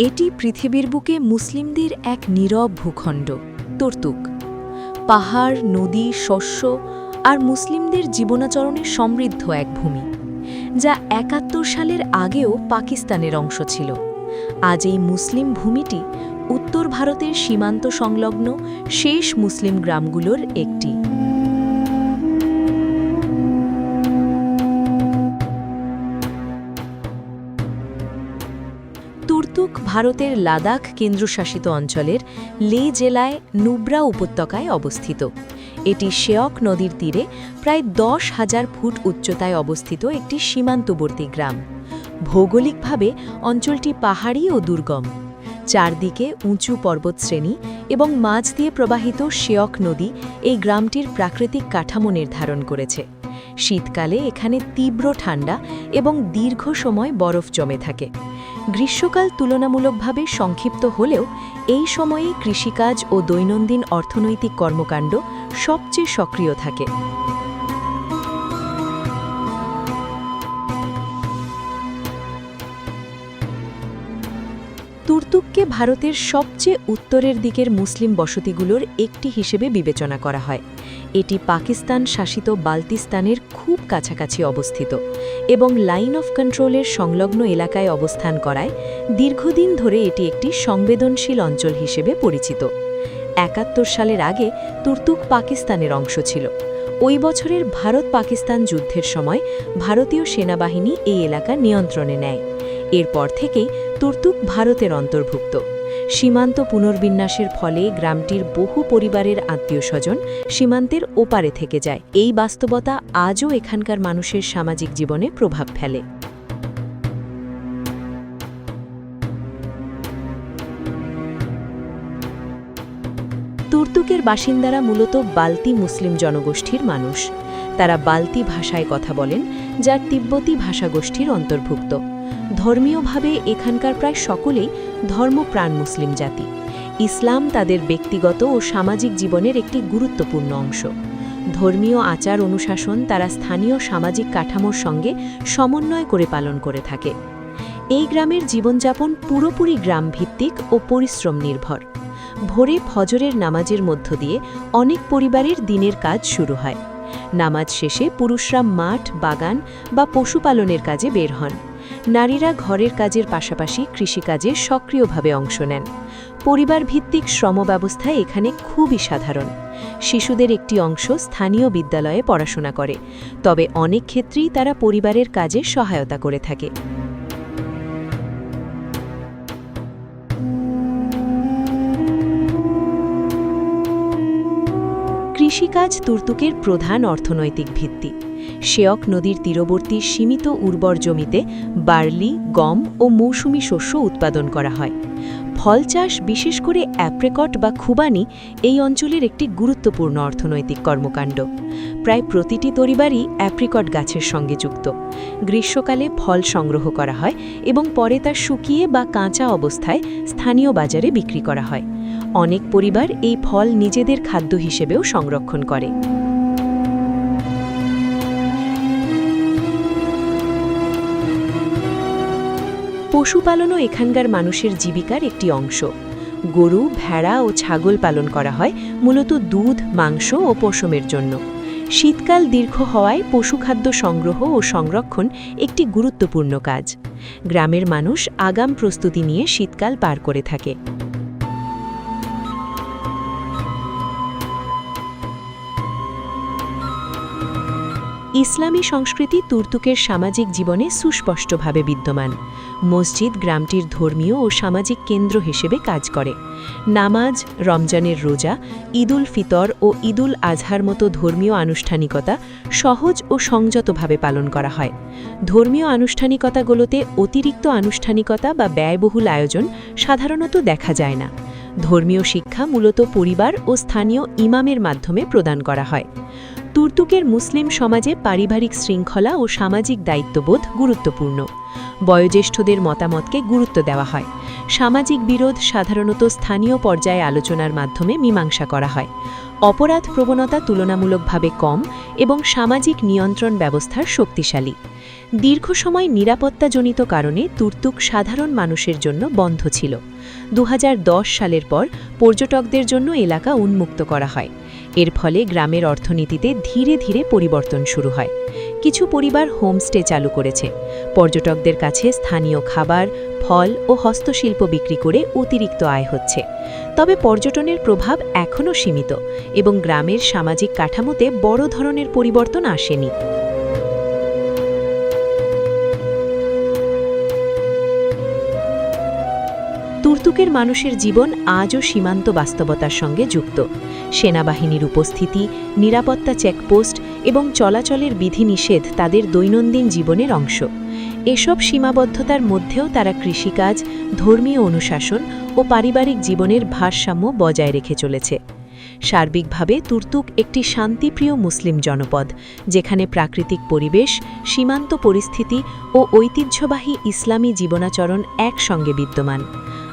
এটি পৃথিবীর বুকে মুসলিমদের এক নীরব ভূখণ্ড, তর্তুক। পাহাড়, নদী, শস্য আর মুসলিমদের জীবনাচরণে সমৃদ্ধ এক ভূমি, যা একাত্তর সালের আগেও পাকিস্তানের অংশ ছিল। আজ এই মুসলিম ভূমিটি উত্তর ভারতের সীমান্ত সংলগ্ন শেষ মুসলিম গ্রামগুলোর একটি। তুর্তুক ভারতের লাদাখ কেন্দ্রশাসিত অঞ্চলের লে জেলায় নুব্রা উপত্যকায় অবস্থিত। এটি শেয়ক নদীর তীরে প্রায় দশ হাজার ফুট উচ্চতায় অবস্থিত একটি সীমান্তবর্তী গ্রাম। ভৌগোলিকভাবে অঞ্চলটি পাহাড়ি ও দুর্গম। চারদিকে উঁচু পর্বতশ্রেণী এবং মাঝ দিয়ে প্রবাহিত শেয়ক নদী এই গ্রামটির প্রাকৃতিক কাঠামো নির্ধারণ করেছে। শীতকালে এখানে তীব্র ঠান্ডা এবং দীর্ঘ সময় বরফ জমে থাকে। গ্রীষ্মকাল তুলনামূলকভাবে সংক্ষিপ্ত হলেও এই সময়ে কৃষিকাজ ও দৈনন্দিন অর্থনৈতিক কর্মকাণ্ড সবচেয়ে সক্রিয় থাকে। তুর্তুককে ভারতের সবচেয়ে উত্তরের দিকের মুসলিম বসতিগুলোর একটি হিসেবে বিবেচনা করা হয়। এটি পাকিস্তান শাসিত বাল্তিস্তানের খুব কাছাকাছি অবস্থিত এবং লাইন অফ কন্ট্রোলের সংলগ্ন এলাকায় অবস্থান করায় দীর্ঘদিন ধরে এটি একটি সংবেদনশীল অঞ্চল হিসেবে পরিচিত। একাত্তর সালের আগে তুর্তুক পাকিস্তানের অংশ ছিল। ওই বছরের ভারত পাকিস্তান যুদ্ধের সময় ভারতীয় সেনাবাহিনী এই এলাকা নিয়ন্ত্রণে নেয়। এরপর থেকেই তুর্তুক ভারতের অন্তর্ভুক্ত। সীমান্ত পুনর্বিন্যাসের ফলে গ্রামটির বহু পরিবারের আত্মীয় স্বজন সীমান্তের ওপারে থেকে যায়। এই বাস্তবতা আজও এখানকার মানুষের সামাজিক জীবনে প্রভাব ফেলে। তুর্তুকের বাসিন্দারা মূলত বালতি মুসলিম জনগোষ্ঠীর মানুষ। তারা বালতি ভাষায় কথা বলেন যা তিব্বতী ভাষাগোষ্ঠীর অন্তর্ভুক্ত। ধর্মীয়ভাবে এখানকার প্রায় সকলেই ধর্মপ্রাণ মুসলিম জাতি। ইসলাম তাদের ব্যক্তিগত ও সামাজিক জীবনের একটি গুরুত্বপূর্ণ অংশ। ধর্মীয় আচার অনুশাসন তারা স্থানীয় সামাজিক কাঠামোর সঙ্গে সমন্বয় করে পালন করে থাকে। এই গ্রামের জীবনযাপন পুরোপুরি গ্রাম ভিত্তিক ও পরিশ্রম নির্ভর। ভোরে ফজরের নামাজের মধ্য দিয়ে অনেক পরিবারের দিনের কাজ শুরু হয়। নামাজ শেষে পুরুষরা মাঠ, বাগান বা পশুপালনের কাজে বের হন। নারীরা ঘরের কাজের পাশাপাশি কৃষিকাজে সক্রিয়ভাবে অংশ নেন। পরিবার ভিত্তিক শ্রম ব্যবস্থা এখানে খুবই সাধারণ। শিশুদের একটি অংশ স্থানীয় বিদ্যালয়ে পড়াশোনা করে, তবে অনেক ক্ষেত্রেই তারা পরিবারের কাজে সহায়তা করে থাকে। কৃষিকাজ তুর্তুকের প্রধান অর্থনৈতিক ভিত্তি। শেয়ক নদীর তীরবর্তী সীমিত উর্বর জমিতে বার্লি, গম ও মৌসুমি শস্য উৎপাদন করা হয়। ফল চাষ, বিশেষ করে অ্যাপ্রেকট বা খুবানি, এই অঞ্চলের একটি গুরুত্বপূর্ণ অর্থনৈতিক কর্মকাণ্ড। প্রায় প্রতিটি পরিবারই অ্যাপ্রিকট গাছের সঙ্গে যুক্ত। গ্রীষ্মকালে ফল সংগ্রহ করা হয় এবং পরে তা শুকিয়ে বা কাঁচা অবস্থায় স্থানীয় বাজারে বিক্রি করা হয়। অনেক পরিবার এই ফল নিজেদের খাদ্য হিসেবেও সংরক্ষণ করে। পশুপালনও এখানকার মানুষের জীবিকার একটি অংশ। গরু, ভেড়া ও ছাগল পালন করা হয় মূলত দুধ, মাংস ও পশমের জন্য। শীতকাল দীর্ঘ হওয়ায় পশুখাদ্য সংগ্রহ ও সংরক্ষণ একটি গুরুত্বপূর্ণ কাজ। গ্রামের মানুষ আগাম প্রস্তুতি নিয়ে শীতকাল পার করে থাকে। ইসলামী সংস্কৃতি তুর্তুকের সামাজিক জীবনে সুস্পষ্টভাবে বিদ্যমান। মসজিদ গ্রামটির ধর্মীয় ও সামাজিক কেন্দ্র হিসেবে কাজ করে। নামাজ, রমজানের রোজা, ঈদুল ফিতর ও ঈদুল আজহার মতো ধর্মীয় আনুষ্ঠানিকতা সহজ ও সংযতভাবে পালন করা হয়। ধর্মীয় আনুষ্ঠানিকতাগুলোতে অতিরিক্ত আনুষ্ঠানিকতা বা ব্যয়বহুল আয়োজন সাধারণত দেখা যায় না। ধর্মীয় শিক্ষা মূলত পরিবার ও স্থানীয় ইমামের মাধ্যমে প্রদান করা হয়। তুর্তুকের মুসলিম সমাজে পারিবারিক শৃঙ্খলা ও সামাজিক দায়িত্ববোধ গুরুত্বপূর্ণ। বয়োজ্যেষ্ঠদের মতামতকে গুরুত্ব দেওয়া হয়। সামাজিক বিরোধ সাধারণত স্থানীয় পর্যায়ে আলোচনার মাধ্যমে মীমাংসা করা হয়। অপরাধ প্রবণতা তুলনামূলকভাবে কম এবং সামাজিক নিয়ন্ত্রণ ব্যবস্থার শক্তিশালী। দীর্ঘ সময় নিরাপত্তাজনিত কারণে তুর্তুক সাধারণ মানুষের জন্য বন্ধ ছিল। দু হাজার দশ সালের পর পর্যটকদের জন্য এলাকা উন্মুক্ত করা হয়। এর ফলে গ্রামের অর্থনীতিতে ধীরে ধীরে পরিবর্তন শুরু হয়। কিছু পরিবার হোমস্টে চালু করেছে। পর্যটকদের কাছে স্থানীয় খাবার, ফল ও হস্তশিল্প বিক্রি করে অতিরিক্ত আয় হচ্ছে। তবে পর্যটনের প্রভাব এখনও সীমিত এবং গ্রামের সামাজিক কাঠামোতে বড় ধরনের পরিবর্তন আসেনি। তুর্তুকের মানুষের জীবন আজও সীমান্ত বাস্তবতার সঙ্গে যুক্ত। সেনাবাহিনীর উপস্থিতি, নিরাপত্তা চেকপোস্ট এবং চলাচলের বিধিনিষেধ তাদের দৈনন্দিন জীবনের অংশ। এসব সীমাবদ্ধতার মধ্যেও তারা কৃষিকাজ, ধর্মীয় অনুশাসন ও পারিবারিক জীবনের ভারসাম্য বজায় রেখে চলেছে। সার্বিকভাবে তুর্তুক একটি শান্তিপ্রিয় মুসলিম জনপদ, যেখানে প্রাকৃতিক পরিবেশ, সীমান্ত পরিস্থিতি ও ঐতিহ্যবাহী ইসলামী জীবনাচরণ একসঙ্গে বিদ্যমান।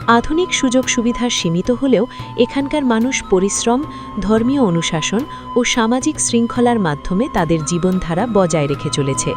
আধুনিক সুযোগ সুবিধা সীমিত হলেও এখানকার মানুষ পরিশ্রম, ধর্মীয় অনুশাসন ও সামাজিক শৃঙ্খলার মাধ্যমে তাদের জীবনধারা বজায় রেখে চলেছে।